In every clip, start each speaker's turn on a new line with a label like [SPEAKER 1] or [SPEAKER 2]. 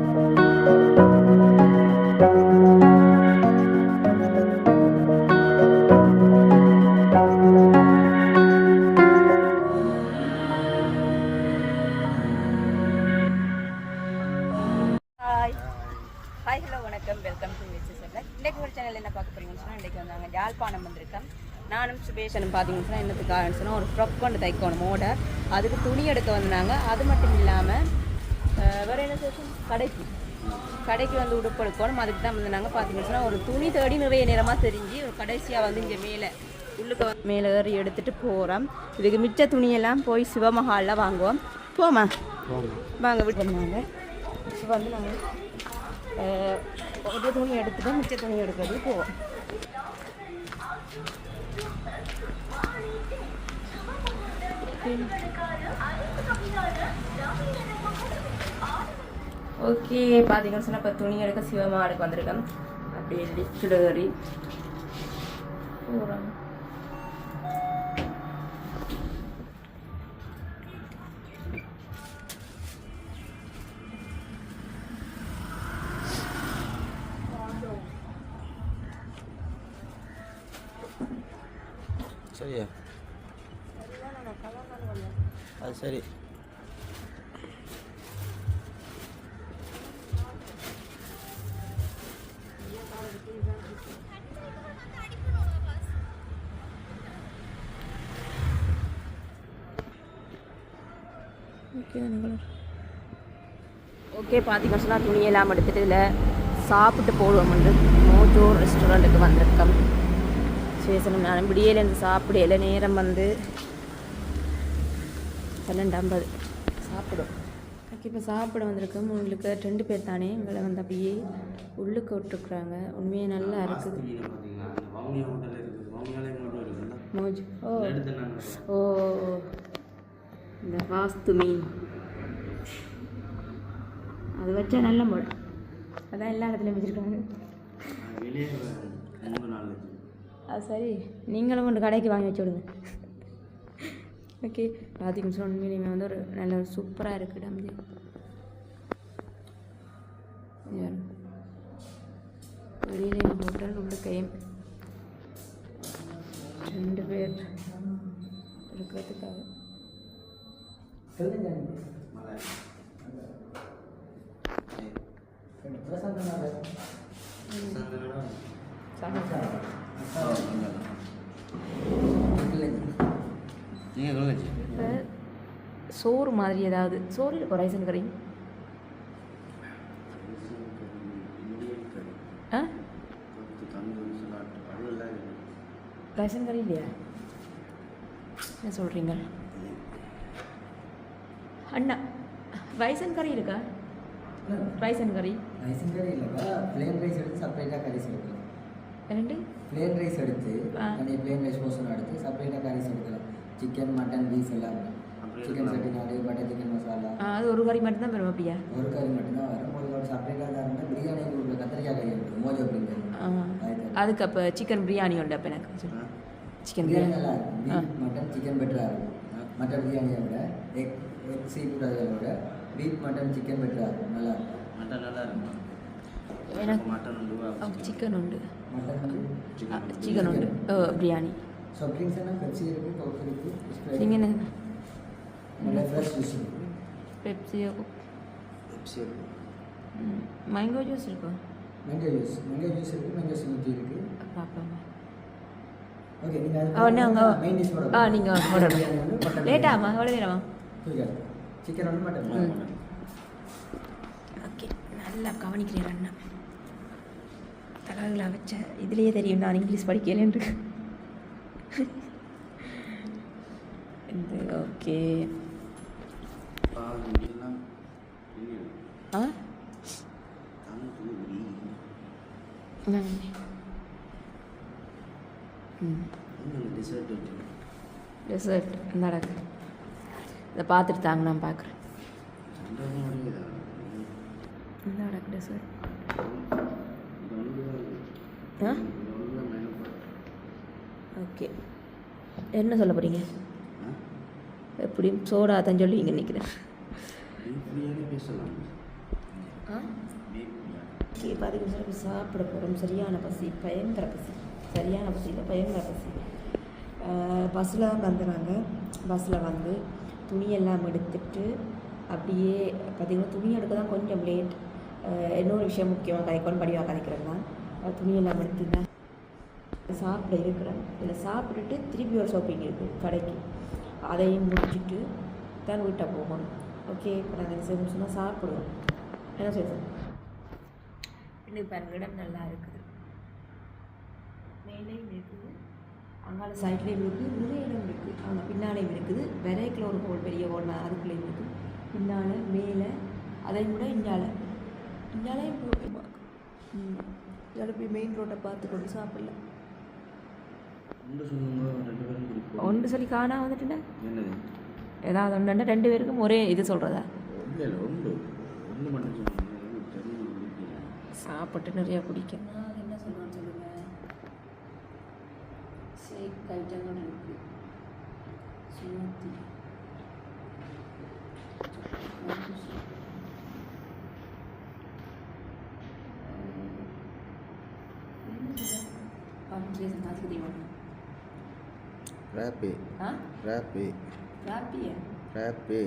[SPEAKER 1] Hi hi hello வணக்கம். Welcome to விச் செல்ல இன்றைக்கு ஒரு சேனல் என்ன பார்க்க போறீங்கன்னு சொன்னால் இன்றைக்கி வந்து நாங்கள் யாழ்ப்பாணம் வந்திருக்கோம். நானும் சுபேஷனும் பார்த்தீங்கன்னு சொன்னால் என்னத்துக்கு சொன்னால் ஒரு ஃப்ரொக் கொண்டு தைக்கணும் ஆர்டர் அதுக்கு துணி எடுக்க வந்தாங்க. அது மட்டும் இல்லாமல் கடைக்கு. கடைக்கு வந்து உடுப்பு எடுக்கணும் அதுக்கு தான் வந்து நாங்கள் பார்த்தீங்கன்னு சொன்னால் ஒரு துணி தேடி நிறைய நேரமாக தெரிஞ்சு ஒரு கடைசியாக வந்து இங்கே மேலே உள்ளுக்கு மேலே ஏறி எடுத்துகிட்டு போகிறோம் இதுக்கு மிச்ச துணியெல்லாம் போய் சிவமஹாலில் வாங்குவோம். போமா வாங்க விட்டுருந்தாங்க இப்போ வந்து நாங்கள் ஒரு துணி எடுத்துட்டு மிச்ச துணி எடுக்கிறது போவோம். ஓகே பார்த்தீங்கன்னு சொன்னால் இப்போ துணி எடுக்க சிவமாடுக்கு வந்திருக்கேன். அப்படியே லிஃப்டில் ஏறி.
[SPEAKER 2] போகிறாங்க
[SPEAKER 1] ஓகே ஓகே பார்த்தீங்கன்னு சொன்னால் துணியெல்லாம் எடுத்துட்டு இதில் சாப்பிட்டு போடுவோம்னு மோஜோ ரெஸ்டாரண்ட்டுக்கு வந்திருக்கோம். சேசனம் நான் விடியலேருந்து சாப்பிடையில நேரம் வந்து பன்னெண்டு ஐம்பது. சாப்பிடும். ஓகே இப்போ சாப்பிட வந்திருக்கோம். உங்களுக்கு ரெண்டு பேர் தானே? எங்களை வந்து அப்படியே உள்ளுக்கு விட்டுருக்குறாங்க. உண்மையே நல்லா இருக்குது. மோஜ். ஓ. ஓ. இந்த வாஸ்து மீன். அது வச்சா நல்ல முறை அதான் எல்லா இடத்துலையும் வச்சுருக்காங்க. அது சரி. நீங்களும் கொண்டு கடைக்கு வாங்கி வச்சு விடுங்க. ஓகே. சொன்ன உண்மையிலுமே வந்து ஒரு நல்ல ஒரு சூப்பராக இருக்குது டம்ஜி. வெளியிலையும் ஹோட்டல் உள்ளுக்கையும் ரெண்டு பேர் இருக்கிறதுக்காக.
[SPEAKER 2] மழை நீங்கள் சொல்லுங்க
[SPEAKER 1] சோறு மாதிரி ஏதாவது. சோறு இல்லை ரைசன் கறி ஆ? ரைசன் கறி இல்லையா? என்ன சொல்கிறீங்க அண்ணா ரைசன் கறி இருக்கா? ரைசன் கறி
[SPEAKER 3] ரைஸும் கறி இல்லைக்கா பிளேன் ரைஸ் எடுத்து செப்பரேட்டாக கறிஸ் எடுக்கலாம்
[SPEAKER 1] ரெண்டு
[SPEAKER 3] பிளேன் ரைஸ் எடுத்து. தனி பிளேன் ரைஸ் போர்ஷன் எடுத்து செப்பரேட்டாக கறிஸ் எடுக்கலாம் சிக்கன் மட்டன் பீஃப் எல்லாம் chicken. Chettinad butter chicken masala
[SPEAKER 1] ஆ, அது ஒரு கறி மட்டும்தான் வரும் அப்படியா?
[SPEAKER 3] ஒரு கறி மட்டும்தான் வரும். ஒரு ஒரு செப்பரேட்டாக தான் இருந்தால் பிரியாணி உள்ள கத்திரிக்காய் கறி இருக்குது மோஜோ பிரியாணி
[SPEAKER 1] ஆ. அதுக்கு அப்போ சிக்கன் பிரியாணி உண்டு அப்போ எனக்கு. சிக்கன்
[SPEAKER 3] பிரியாணி நல்லா இருக்கும். மட்டன் சிக்கன் பெட்டராக இருக்கும். மட்டன் பிரியாணியை விட எக் எக் சீ ஃபுட் அதை விட பீஃப் மட்டன் சிக்கன் பெட்டராக இருக்கும். நல்லா இருக்கும்.
[SPEAKER 2] மட்டன் நல்லா இருக்கும்
[SPEAKER 1] எனக்கு-
[SPEAKER 2] மட்டன் உண்டு
[SPEAKER 1] சிக்கன் உண்டு
[SPEAKER 3] மட்டன்
[SPEAKER 1] சிக்கன் உண்டு ஓ பிரியாணி
[SPEAKER 3] சாஃப்ட் ட்ரிங்க்ஸ் எல்லாம் பெப்சி இருக்குது கோக் இருக்குது
[SPEAKER 1] நீங்கள் என்ன
[SPEAKER 3] நல்ல ஃப்ரெஷ் ஜூஸ் இருக்குது
[SPEAKER 1] பெப்சியோ
[SPEAKER 2] சரி
[SPEAKER 1] மேங்கோ ஜூஸ் இருக்கோ
[SPEAKER 3] மேங்கோ ஜூஸ் மேங்கோ ஜூஸ் இருக்குது மேங்கோ ஸ்மூத்தி இருக்குது
[SPEAKER 1] பார்ப்போம்
[SPEAKER 3] ஓகே நீங்கள்
[SPEAKER 1] ஆ நீங்கள்
[SPEAKER 3] மெயின் டிஷ்
[SPEAKER 1] ஆ நீங்கள் ஆர்டர் லேட்டாமா எவ்வளோ நேரமா
[SPEAKER 3] சிக்கன் வந்து மட்டன்
[SPEAKER 1] ம். ஓகே நல்லா கவனிக்கிறேன் அண்ணா. தகவல்களை வச்ச இதுலேயே தெரியும் நான் இங்கிலீஷ் படிக்கலேன்னு இந்த ஓகே. ஆ?
[SPEAKER 2] டெசர்ட்
[SPEAKER 1] நடக்கு இதை பார்த்துட்டு தாங்க நான் பார்க்குறேன்.
[SPEAKER 2] சண்டை முடியுதா
[SPEAKER 1] இந்த நடக்கு டெசர்ட் ஆ? ஓகே. என்ன சொல்ல போகிறீங்க எப்படியும் சோடா தான் ஆ?
[SPEAKER 2] பீஃப் பிரியாணி.
[SPEAKER 1] ஓகே பார்த்தீங்கன்னா இப்போ சாப்பிட போகிறோம் சரியான பசி பயங்கர பசி. சரியான பசி. இல்லை பயங்கர பசி பஸ்ஸில் வந்துடுறாங்க பஸ்ஸில் வந்து துணியெல்லாம் எடுத்துட்டு அப்படியே பார்த்தீங்கன்னா துணி எடுக்க தான் கொஞ்சம் லேட் இன்னொரு விஷயம் முக்கியமாக கதைக்கணும் படிவாக கதைக்கிறது தான். துணியெல்லாம் எடுத்துதான் சாப்பிட இருக்கிறேன். இதில் சாப்பிட்டுட்டு திருப்பி ஒரு ஷாப்பிங் இருக்குது கடைக்கு. அதையும் முடிச்சுட்டு தான் வீட்டை போகணும். ஓகே இப்போ நாங்கள் சொன்னால் சாப்பிடுவோம். என்ன செய்யணும் இன்னும் பாருங்க இடம் நல்லா இருக்குது. மேலேயும் இருக்குது அங்கால சைட்லேயும் இருக்குது நிறைய இடம் இருக்குது அங்கே பின்னாலேயும் இருக்குது. விரைக்கில் ஒரு ஹோல் பெரிய ஹோல் அதுக்குள்ளேயும் இருக்குது பின்னால் மேலே அதையும் கூட இஞ்சால இஞ்சாலையும் இதில் போய் மெயின் ரோட்டை பார்த்து கொண்டு
[SPEAKER 2] குடிப்போம்
[SPEAKER 1] ஒன்று சொல்லி காணா வந்துட்டுனா
[SPEAKER 2] என்னது?
[SPEAKER 1] ஏதாவது ஒன்று ரெண்டு பேருக்கும் ஒரே இது சொல்கிறதா சாப்பிட்டு நிறைய குடிக்கும். என்ன சொல்லுவான்னு சொல்லுங்க. ஷேக் ஐட்டங்கள் இருக்கு. ஸ்மூத்தி
[SPEAKER 2] ரேப்பு
[SPEAKER 1] ஆ
[SPEAKER 2] ரேப்பு
[SPEAKER 1] ராப்பியா
[SPEAKER 2] ரேப்பு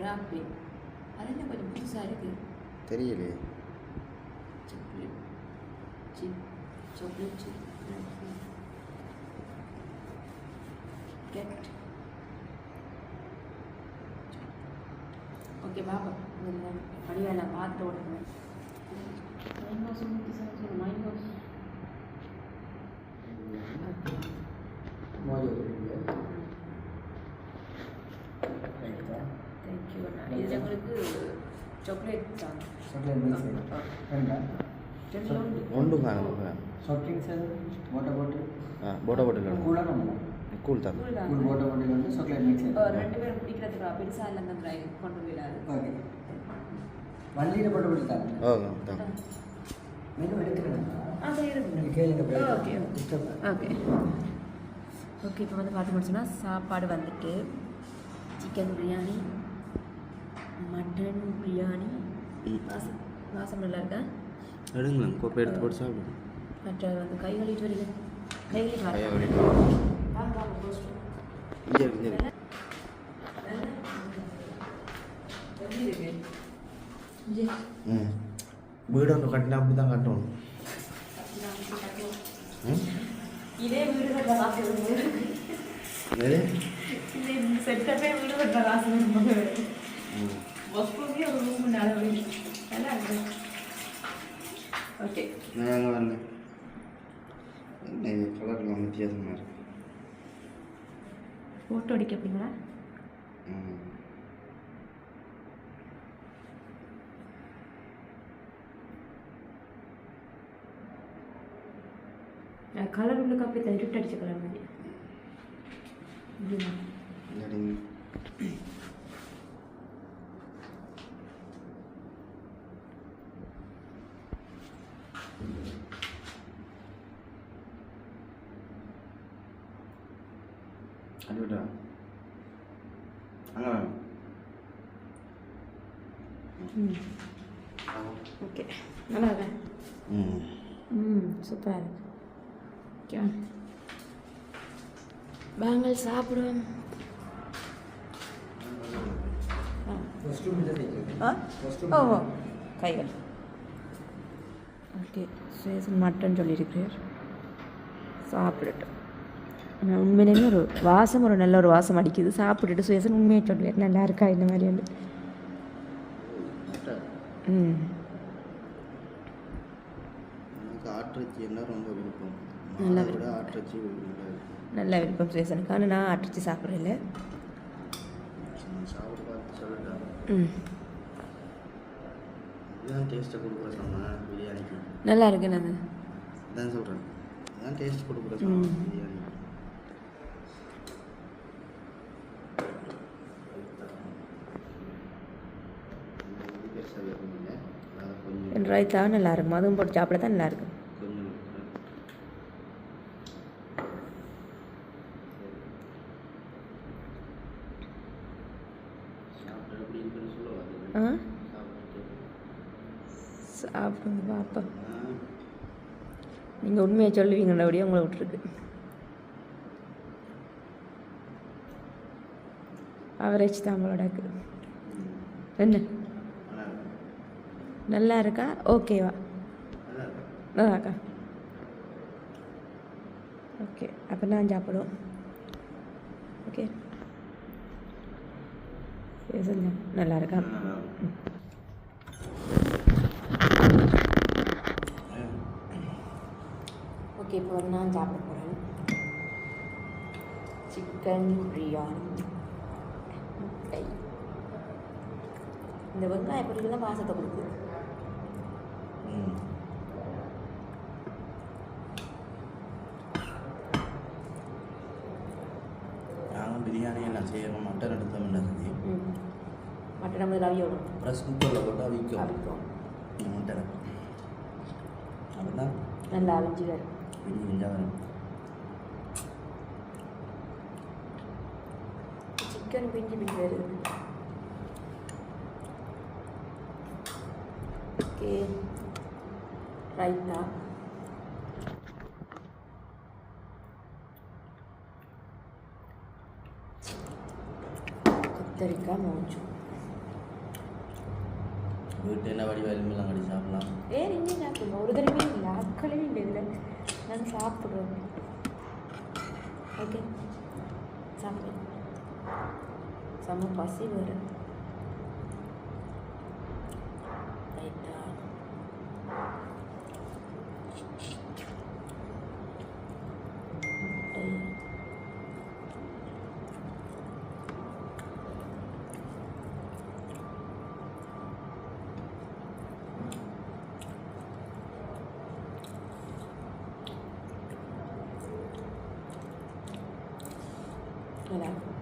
[SPEAKER 1] ராப்பி அது என்ன கொஞ்சம் புதுசாக இருக்குது
[SPEAKER 2] தெரியலையே
[SPEAKER 1] chip chocolate chip cracker get. Okay பாப்பா நான் பார்த்துட்டு ஓடுறேன் மேங்கோ சொல்லி சொல்லி மேங்கோ
[SPEAKER 3] மோஜோ கொடுங்க ரைட்டா
[SPEAKER 1] தேங்க்யூ இது உங்களுக்கு
[SPEAKER 2] ஒன்று காணும்
[SPEAKER 3] சாஃப்ட் ட்ரிங்க்ஸ் அது வாட்டர் பாட்டில்
[SPEAKER 2] ஆ போட்ட போட்டில்
[SPEAKER 3] கூலாக நம்ம
[SPEAKER 2] கூல் தான்
[SPEAKER 1] கூல்
[SPEAKER 3] வாட்டர் பாட்டில் வந்து சாக்லேட் மிக்ஸ்
[SPEAKER 1] ரெண்டு பேரும் குடிக்கிறதுக்கா பெருசாக இல்லை அந்த கொண்டு போயிடாது
[SPEAKER 3] ஓகே வண்டியில் போட்டு கொடுத்தாங்க
[SPEAKER 2] ஓகே தான்
[SPEAKER 3] மெனு எடுக்கிறேன்
[SPEAKER 1] சரி இருக்கு
[SPEAKER 3] கேளுங்க
[SPEAKER 1] ஓகே
[SPEAKER 3] இஷ்டம்
[SPEAKER 1] ஓகே ஓகே இப்போ வந்து பார்த்தீங்கன்னு சொன்னால் சாப்பாடு வந்துட்டு சிக்கன் பிரியாணி மட்டன் பிரியாணி. வாசம் வாசம் நல்லா இருக்கா?
[SPEAKER 2] எடுங்களேன். கோப்பை எடுத்து போட்டு சாப்பிடுங்க.
[SPEAKER 1] மற்ற வந்து கை கழுவிட்டு வரீங்க. கை கழுவிட்டு
[SPEAKER 2] ம். வீடு ஒன்று கட்டினா அப்படி தான் கட்டணும்
[SPEAKER 1] இதே வீடு கட்டுற காசு இதே செட்டப்பே வீடு கட்டுற காசு போகவே ஒரு ரூம் அளவு நல்லா இருக்கு ஓகே
[SPEAKER 2] நான் வரல என்ன இது கலர்லாம் வித்தியாசமாக இருக்கு
[SPEAKER 1] ஃபோட்டோ அடிக்க அப்படிங்களா கலர் உள்ள காப்பி தான் இருட்டு அடிச்ச கலர் மாதிரி இப்படிமா?
[SPEAKER 2] இல்லாட்டி அது விட்டா அங்கே வேணும்
[SPEAKER 1] ம் ஓகே நல்லா இருக்கேன்
[SPEAKER 2] ம்
[SPEAKER 1] ம் சூப்பராக இருக்கு ஓகே. வாங்கள் சாப்பிடுவோம். ஆ?
[SPEAKER 3] ஃபஸ்ட்டு மட்டும் தைக்கிறேன்
[SPEAKER 1] ஆ
[SPEAKER 3] ஃபஸ்ட்டு
[SPEAKER 1] ஓ ஓ. கைகள். ஓகே. சுயசன் மட்டன் சொல்லியிருக்கிறார். சாப்பிடட்டும். ஆனால் உண்மையிலேயே ஒரு வாசம் ஒரு நல்ல ஒரு வாசம் அடிக்குது. சாப்பிட்டுட்டு சுயசன் உண்மையை சொல்லுவார். நல்லா இருக்கா? இந்த மாதிரி வந்து. ம்.
[SPEAKER 2] என்ன ரொம்ப விருப்பம்?
[SPEAKER 1] நல்லா
[SPEAKER 2] ஆட்டிறைச்சி விரும்புகிறேன்
[SPEAKER 1] நல்ல விருப்பம் சுயசனுக்கு ஆனால் நான்
[SPEAKER 2] பார்த்து சொல்லிட்டேன்
[SPEAKER 1] ம். நல்லா இருக்கு நான்
[SPEAKER 2] சொல்கிறேன் டேஸ்ட் கொடுக்குற சொன்னேன்
[SPEAKER 1] ம்.
[SPEAKER 2] பிரியாணி.
[SPEAKER 1] ரைத்தா நல்லா இருக்கும் அதுவும் போட்டு சாப்பிட தான் நல்லா இருக்கும்
[SPEAKER 2] கொஞ்சம் சாப்பிட்டு எப்படி இருக்குன்னு சொல்லுவாங்க
[SPEAKER 1] ஆ? சாப்பிடுங்க பாப்பா. நீங்கள் உண்மையை சொல்லுவீங்களபடியே உங்களை விட்டுருக்கு. அவரேஜ் தான் உங்களோடக்கு என்ன? நல்லா இருக்கா? ஓகேவா நல்லாக்கா ஓகே அப்போ நான் சாப்பிடுவோம். ஓகே சொல்லுங்க நல்லா இருக்கா ஓகே இப்போ வந்து நான் சாப்பிட போகிறேன் சிக்கன் பிரியாணி முட்டை. இந்த வெங்காய பொருள் தான் வாசத்தை கொடுக்குது.
[SPEAKER 2] நாங்கள் பிரியாணி எல்லாம் செய்யணும் மட்டன்
[SPEAKER 1] மட்டன் நம்ம ரவியோடும்
[SPEAKER 2] ப்ரெஸ் குக்கரில் போட்டு அவிக்கும்
[SPEAKER 1] அவிக்கும்.
[SPEAKER 2] மட்டனை அப்படின்னா
[SPEAKER 1] நல்லா அவிஞ்சு வரும்
[SPEAKER 2] பிரிஞ்சா வரும்
[SPEAKER 1] சிக்கன் பிஞ்சு பிஞ்சு வருது ஓகே ரைத்தா கத்தரிக்காய் மோச்சு
[SPEAKER 2] வீட்டு என்ன வடி எல்லாம் கடி சாப்பிடலாம்.
[SPEAKER 1] வேறு நீங்கள் சாப்பிடுங்க ஒரு தடவை இல்லை ஆட்களே இல்லை இதில். நாங்கள் சாப்பிட்றோம் ஓகே சாப்பிடுங்க செம்ம பசி வரும் ரைட்டா முட்டை இருக்கும்.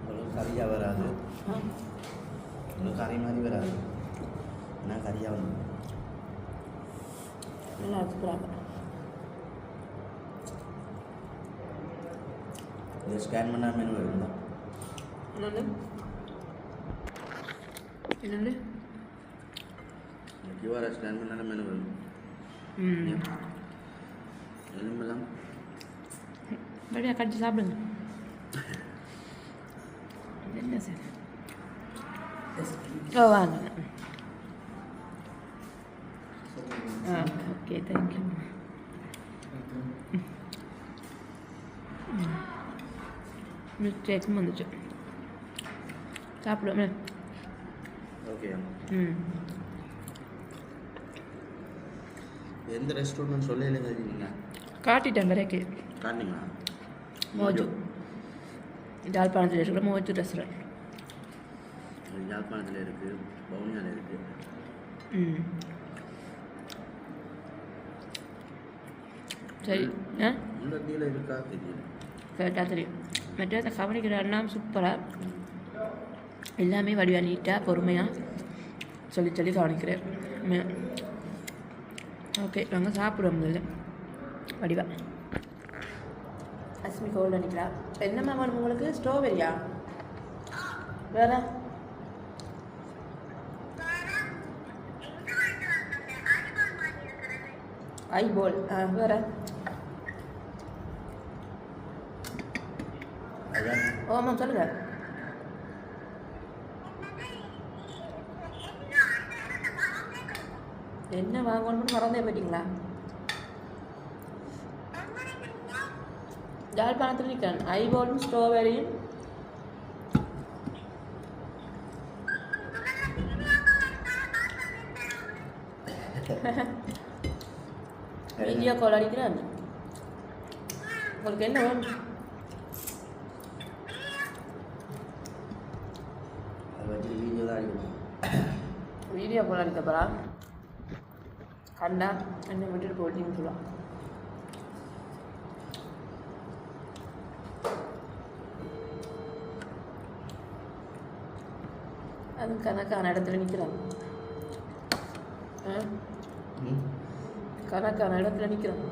[SPEAKER 2] உங்களுக்கு கறியாக வராது? உங்களுக்கு கறி மாதிரி வராது. என்ன கறியாக வந்து
[SPEAKER 1] நல்லா சூப்பராக
[SPEAKER 2] இது ஸ்கேன் பண்ணால் மெனு வருங்களா
[SPEAKER 1] இன்னொன்று
[SPEAKER 2] கியூஆரை ஸ்கேன் பண்ணால் மெனு வரும் எலும்பெல்லாம்
[SPEAKER 1] அப்படியே கடிச்சு சாப்பிடுங்க என்ன சார் ஓ வாங்க ஆ ஓகே தேங்க்யூ மிஸ்டேக்கும் வந்துச்சு சாப்பிடுவோமே
[SPEAKER 2] ஓகே
[SPEAKER 1] ம்
[SPEAKER 2] எந்த ரெஸ்டாரண்ட் சொல்லல தெரியுங்க
[SPEAKER 1] காட்டிட்டேன் வரைக்கு
[SPEAKER 2] காட்டிங்களா
[SPEAKER 1] மோஜு ஜாழ்ப்பாணத்தில் இருக்கிற மோஜு ரெஸ்டாரண்ட்
[SPEAKER 2] யாழ்ப்பாணத்தில் இருக்குது பவுனியாவில் இருக்குது
[SPEAKER 1] சரி
[SPEAKER 2] கீழே இருக்கா தெரியல
[SPEAKER 1] கேட்டால் தெரியும். மற்ற அந்த கவனிக்கிற அண்ணா சூப்பராக எல்லாமே வடிவாக நீட்டாக பொறுமையாக சொல்லி சொல்லி கவனிக்கிறேன். ஓகே நாங்கள் சாப்பிடுவோம் முதல்ல. வடிவா. அஸ்மி கோல்டு நிற்கிறா என்னம்மா வேணும் உங்களுக்கு? ஸ்ட்ராபெரியா வேற? ஐபோல் ஆ வேற ஆமாம் சொல்லுங்கள் என்ன வாங்கணும்னு மறந்தே போயிட்டீங்களா யாழ்ப்பாணத்தில் நிற்கிறேன் ஐபோலும் ஸ்ட்ராபெரியும் வீடியோ கால் அடிக்கிறேன். உங்களுக்கு என்ன வேணும்?
[SPEAKER 2] வீடியோ
[SPEAKER 1] கால் அடிக்க போகிறா கண்டா? என்னை விட்டுட்டு போட்டின்னு சொல்லுவான் அது கணக்கான இடத்துல நிற்கிறான்
[SPEAKER 2] ம்?
[SPEAKER 1] கணக்கான இடத்துல நிற்கிறோம்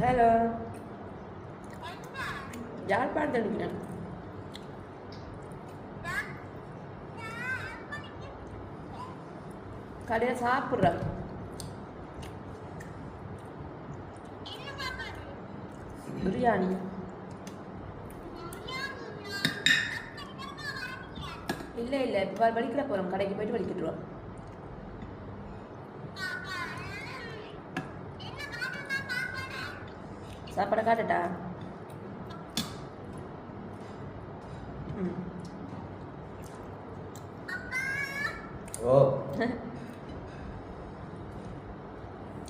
[SPEAKER 1] ஹலோ. யாழ்ப்பாணத்தில் இருக்கிறேன் கடையில் சாப்பிட்றேன். பிரியாணி. இல்லை இல்லை. இப்போ வலிக்கிற போகிறோம் கடைக்கு போயிட்டு வலிக்கிட்டுருவோம். சாப்பாடை காட்டட்டா ம்
[SPEAKER 2] ஓ.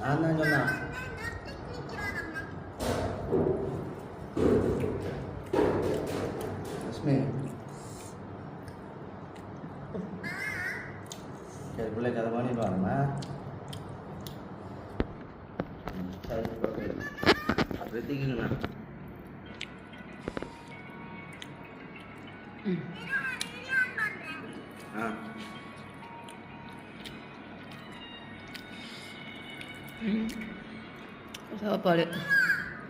[SPEAKER 2] நான் தான் சரி பிள்ளை கதை பண்ணிட்டு வாங்கம்மா ம், சரி ஓகே ரித்திக்குங்கண்ணா
[SPEAKER 1] ம்
[SPEAKER 2] ஆ.
[SPEAKER 1] ம். சாப்பாடு.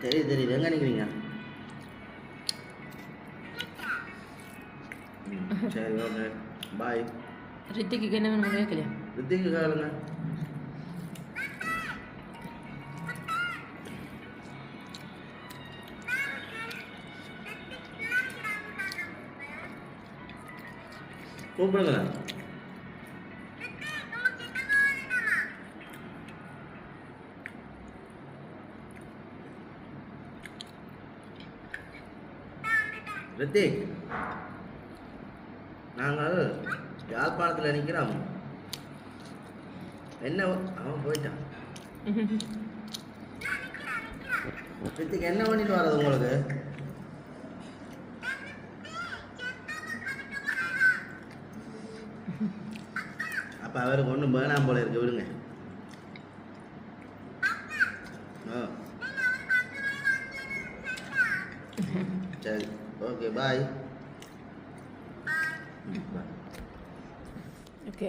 [SPEAKER 2] தெரியுது தெரியுது. எங்கே நிற்கிறீங்க சரி ஓகே. பாய்.
[SPEAKER 1] ரித்திக்கு என்ன வேணும் கேட்கலையா
[SPEAKER 2] ரித்திக்கு கேளுங்க கூப்பிடுங்க ரித்திக் நாங்கள் யாழ்ப்பாணத்தில் நிற்கிறான் என்ன அவன் போயிட்டான். ரித்திக் என்ன பண்ணிட்டு வர்றது உங்களுக்கு? அப்போ அவருக்கு ஒன்றும் வேணாம் போல இருக்கு விடுங்க. ஆ. சரி ஓகே பாய்.
[SPEAKER 1] ஓகே.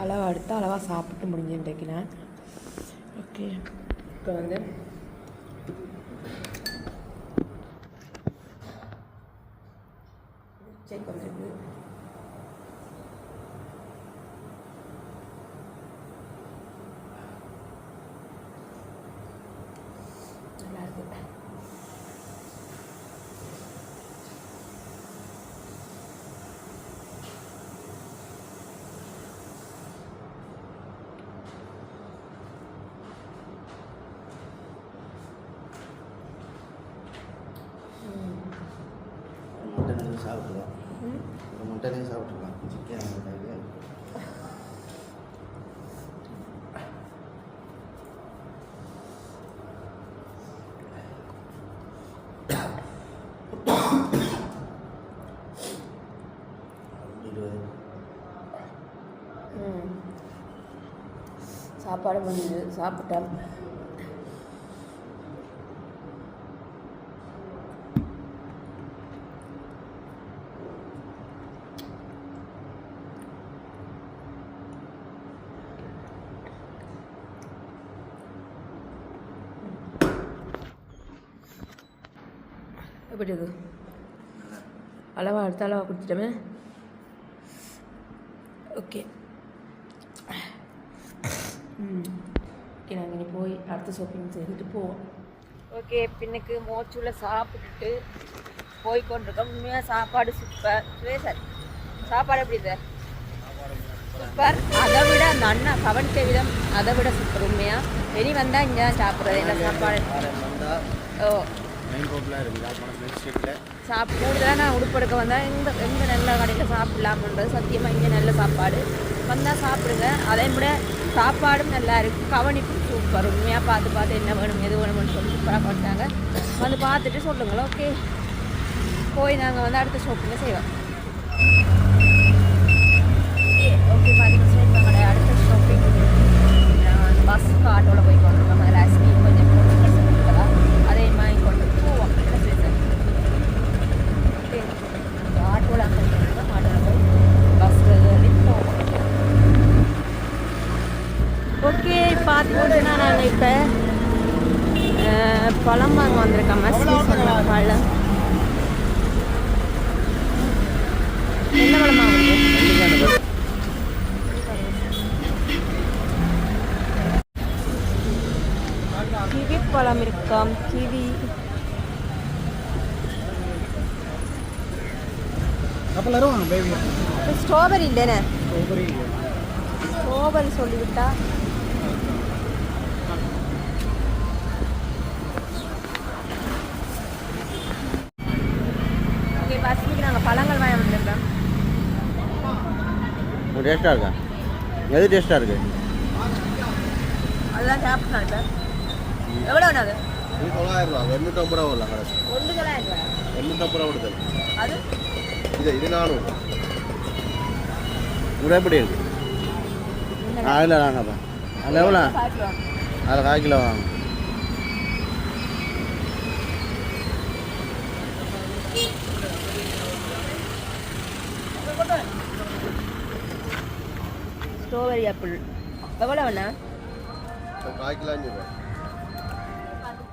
[SPEAKER 1] அளவாக எடுத்து அளவாக சாப்பிட்டு முடிஞ்சுன்னு நான். ஓகே. இப்போ வந்து செக் வந்துருக்கு நல்லா இருக்கு
[SPEAKER 2] முட்டை நீங்கள் சாப்பிட்ருவோம்
[SPEAKER 1] ம்
[SPEAKER 2] ஒரு முட்டை நீங்கள் சாப்பிட்ருலாம் சிக்கன் முட்டை இருபது
[SPEAKER 1] ம். சாப்பாடு முடிஞ்சது சாப்பிட்டேன் எப்படி இருக்கு? அளவாக அடுத்த அளவாக கொடுத்துட்டோமே ஓகே. ஓகே நாங்கள் இனி போய் அடுத்த ஷாப்பிங் செய்துட்டு போவோம் ஓகே பின்னுக்கு மோச்சூல சாப்பிட்டுட்டு போய் கொண்டிருக்கோம் உண்மையாக சாப்பாடு சூப்பர் சார் சாப்பாடு எப்படி சார் சூப்பர் அதை விட அந்த அண்ணா கவனித்த விதம் அதை விட சூப்பர் உண்மையாக வெளி வந்தால் இங்கே சாப்பிட்றது என்ன சாப்பாடு ஓ சாப் கூடுதலாக நான் உடுப்படுக்க வந்தால் எந்த எந்த நல்ல கடையில் சாப்பிடலாமன்றது சத்தியமாக இங்கே நல்ல சாப்பாடு வந்தால் சாப்பிடுங்க அதே விட சாப்பாடும் நல்லா இருக்கும் கவனிப்பும் சூப்பர் உண்மையாக பார்த்து பார்த்து என்ன வேணும் எது வேணும்னு சொல்லி சூப்பராக பண்ணிட்டாங்க. வந்து பார்த்துட்டு சொல்லுங்களா ஓகே போய் நாங்கள் வந்து அடுத்த ஷாப்பிங்க செய்வோம் ஓகே பார்த்தீங்கன்னா இப்போ எங்களுடைய அடுத்த ஷாப்பிங் நாங்கள் வந்து பஸ்ஸுக்கு ஆட்டோவில் போய் கொண்டிருக்கோம் அதில் ஐஸ்கிரீம் கொஞ்சம் கொடுக்கலாம் அதே மாதிரி கொண்டு போவோம் என்ன செய்யுது ஓகே ஆட்டோவில் அங்கே போயிருக்கோம் ஆட்டோவில் போய் பஸ்ஸில் ஏறி போவோம் ஓகே பார்த்தீங்கன்னா நாங்கள் இப்போ பழம் வாங்க வந்திருக்கோம் சீசன் பழம்
[SPEAKER 4] கப்பல் வருவாங்க பேபி
[SPEAKER 1] ஸ்ட்ராபெரி இல்லைண்ணே
[SPEAKER 4] ஒவ்வொரு
[SPEAKER 1] ஸ்ட்ராபெரி சொல்லிவிட்டா? ஓகே பஸ்மிக்கு நாங்கள் பழங்கள் வாங்கி வந்திருக்கோம்
[SPEAKER 2] டேஸ்ட்டாக இருக்கா? எது டேஸ்ட்டாக இருக்கு?
[SPEAKER 1] அதுதான் சாப்பிட்றேன் இப்போ எவ்வளோ அது?
[SPEAKER 2] இது தொள்ளாயிரம் ரூபா. எண்ணூற்றம்பது ரூபா வரலாம் கரெக்ட்
[SPEAKER 1] ஒன்று தொள்ளாயிரம் ரூபாய்
[SPEAKER 2] எண்ணூற்றம்பது ரூபா கொடுத்தது.
[SPEAKER 1] அது?
[SPEAKER 2] இது இது நானூறு கூட எப்படி இருக்கு? அதில் வாங்கப்பா அதில் எவ்வளோ? அதில் கால் கிலோ வாங்க.
[SPEAKER 1] ஸ்ட்ராபெரி ஆப்பிள் எவ்வளோ வேணா
[SPEAKER 2] கால் கிலோ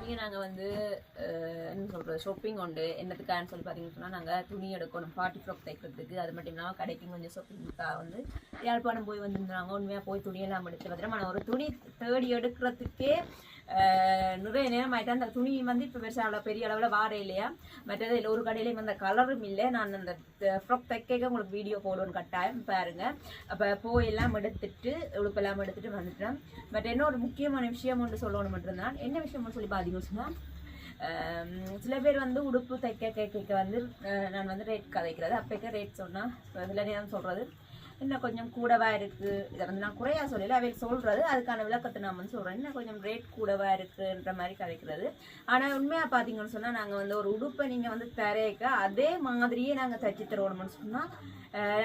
[SPEAKER 2] அஞ்சு
[SPEAKER 1] நாங்கள் வந்து என்ன சொல்கிறது ஷாப்பிங் உண்டு. என்னத்துக்கான்னு சொல்லி பார்த்தீங்கன்னு சொன்னால் நாங்கள் துணி எடுக்கணும். பார்ட்டி ஃப்ராக் தைக்கிறதுக்கு. அது மட்டும் இல்லாமல் கடைக்கும் கொஞ்சம் ஷாப்பிங்காக வந்து யாழ்ப்பாணம் போய் வந்திருந்தாங்க. உண்மையாக போய் துணியெல்லாம் எடுத்து பார்த்துட்டு ஆனால் ஒரு துணி தேடி எடுக்கிறதுக்கே நிறைய நேரம் ஆகிட்டு அந்த துணி வந்து இப்போ பெருசாக அவ்வளோ பெரிய அளவில் வார இல்லையா மற்றது இல்லை ஒரு கடையிலையும் அந்த கலரும் இல்லை நான் அந்த ஃப்ராக் தைக்க உங்களுக்கு வீடியோ போடுவேன் கட்டாயம் பாருங்க அப்போ போயெல்லாம் எடுத்துட்டு உடுப்பெல்லாம் எடுத்துட்டு வந்துட்டேன் பட் என்ன ஒரு முக்கியமான விஷயம் ஒன்று சொல்லணும் மட்டும்தான் என்ன விஷயம்னு சொல்லி பார்த்தீங்கன்னு சொன்னால் சில பேர் வந்து உடுப்பு தைக்க கேட்க வந்து நான் வந்து ரேட் கதைக்கிறது அப்போக்க ரேட் சொன்னால் சில நேரம் சொல்கிறது இன்னும் கொஞ்சம் கூடவா இருக்குது இதை வந்து நான் குறையா சொல்லல அவை சொல்கிறது அதுக்கான விளக்கத்தை நான் வந்து சொல்கிறேன் இன்னும் கொஞ்சம் ரேட் கூடவா இருக்குன்ற மாதிரி கிடைக்கிறது ஆனால் உண்மையாக பார்த்தீங்கன்னு சொன்னால் நாங்கள் வந்து ஒரு உடுப்பை நீங்கள் வந்து தரேக்க அதே மாதிரியே நாங்கள் தச்சு தருவோம்னு சொன்னால்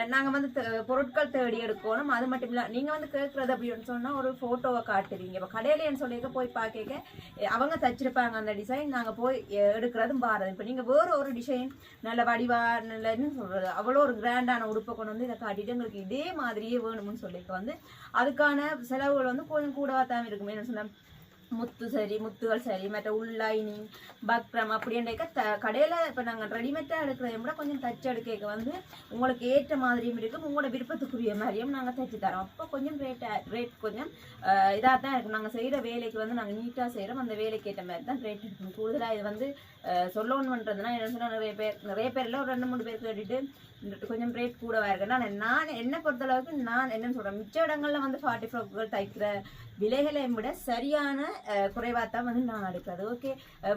[SPEAKER 1] நாங்கள் வந்து த- பொருட்கள் தேடி எடுக்கணும். அது மட்டும் இல்லை நீங்கள் வந்து கேட்குறது அப்படின்னு சொன்னால் ஒரு ஃபோட்டோவை காட்டுறீங்க. இப்போ கடையிலேன்னு சொல்லிக்க போய் பார்க்க அவங்க தச்சிருப்பாங்க அந்த டிசைன் நாங்கள் போய் எடுக்கிறதும் பாரது இப்போ நீங்கள் வேறு ஒரு டிசைன் நல்ல வடிவா நல்லன்னு சொல்கிறது அவ்வளோ ஒரு கிராண்டான உடுப்பை கொண்டு வந்து இதை காட்டிட்டு எங்களுக்கு இதே மாதிரியே வேணும்னு சொல்லிக்க வந்து அதுக்கான செலவுகள் வந்து கொஞ்சம் கூடவா தான் இருக்குமே. என்ன சொன்ன முத்து சரி முத்துகள் சரி மற்ற உள்லைனிங் பக்ரம் அப்படின்றக்க த கடையில் இப்போ நாங்கள் ரெடிமேடாக எடுக்கிறத விட கொஞ்சம் தச்சு எடுக்க வந்து உங்களுக்கு ஏற்ற மாதிரியும் இருக்கும் உங்களோட விருப்பத்துக்குரிய மாதிரியும் நாங்கள் தச்சு தரோம். அப்போ கொஞ்சம் ரேட் ரேட் கொஞ்சம் இதாக தான் இருக்கும். நாங்கள் செய்கிற வேலைக்கு வந்து நாங்கள் நீட்டாக செய்கிறோம் அந்த வேலைக்கு ஏற்ற மாதிரி தான் ரேட் இருக்கும். கூடுதலாக இது வந்து சொல்லணுன்றதுனா என்ன சொன்னால் நிறைய பேர் நிறைய பேரில் ஒரு ரெண்டு மூணு பேர் கேட்டுட்டு கொஞ்சம் ரேட் கூடவா இருக்கு நான் நான் என்னை பொறுத்தளவுக்கு நான் என்னன்னு சொல்கிறேன் மிச்ச இடங்கள்ல வந்து ஃபார்ட்டி ஃப்ராக்குகள் தைக்கிற விலைகளை விட சரியான குறைவாக தான் வந்து நான் எடுக்கிறது ஓகே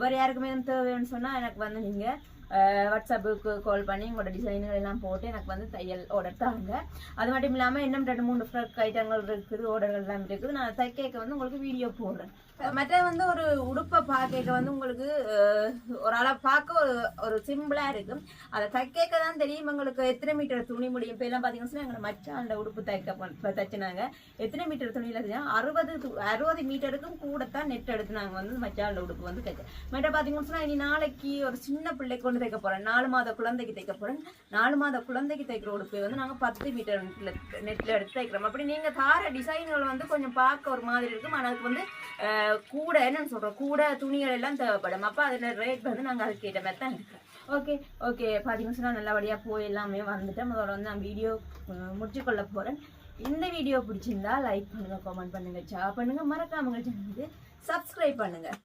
[SPEAKER 1] வேறு யாருக்குமே தேவைன்னு சொன்னால் எனக்கு வந்து நீங்கள் வாட்ஸ்அப்புக்கு கால் பண்ணி உங்களோட டிசைனுகள் எல்லாம் போட்டு எனக்கு வந்து தையல் ஆர்டர் தாங்க. அது மட்டும் இல்லாமல் இன்னும் ரெண்டு மூணு ஃப்ரக் ஐட்டங்கள் இருக்குது ஆர்டர்கள் எல்லாம் இருக்குது. நான் தைக்க வந்து உங்களுக்கு வீடியோ போடுறேன். மற்ற வந்து ஒரு உடுப்பை பார்க்க வந்து உங்களுக்கு ஒரு அளவு பார்க்க ஒரு ஒரு சிம்பிளாக இருக்கும். அதை தைக்க தான் தெரியும் உங்களுக்கு எத்தனை மீட்டர் துணி முடியும். இப்போ எல்லாம் பார்த்தீங்கன்னா எங்களை மச்சாண்ட உடுப்பு தைக்க தைச்சினாங்க. எத்தனை மீட்டர் துணியில் செஞ்சாங்க அறுபது அறுபது மீட்டருக்கும் கூட தான் நெட் எடுத்து நாங்கள் வந்து மச்சாண்ட உடுப்பு வந்து தைச்சோம். மற்ற பார்த்தீங்கன்னா இனி நாளைக்கு ஒரு சின்ன பிள்ளை கொண்டு தைக்க போகிறேன் நாலு மாத குழந்தைக்கு தைக்க போகிறேன் நாலு மாத குழந்தைக்கு தைக்கிற உடுப்பை வந்து நாங்கள் பத்து மீட்டர் நெட்டில் எடுத்து தைக்கிறோம். அப்படி நீங்கள் தார டிசைன்கள் வந்து கொஞ்சம் பார்க்க ஒரு மாதிரி இருக்கும். ஆனால் அதுக்கு வந்து கூட என்னன்னு சொல்கிறோம் கூட துணிகள் எல்லாம் தேவைப்படும். அப்போ அதில் ரேட் வந்து நாங்கள் அதுக்கு ஏற்ற மாதிரி தான் எடுக்கிறோம். ஓகே ஓகே பார்த்தீங்கன்னா சொன்னா நல்லபடியாக போய் எல்லாமே வந்துட்டேன். முதல்ல வந்து நான் வீடியோ முடிச்சுக்கொள்ள போகிறேன் இந்த வீடியோ பிடிச்சிருந்தா லைக் பண்ணுங்கள் கமெண்ட் பண்ணுங்கள் ஷேர் பண்ணுங்கள் மறக்காம சேனலுக்கு சப்ஸ்கிரைப் பண்ணுங்கள்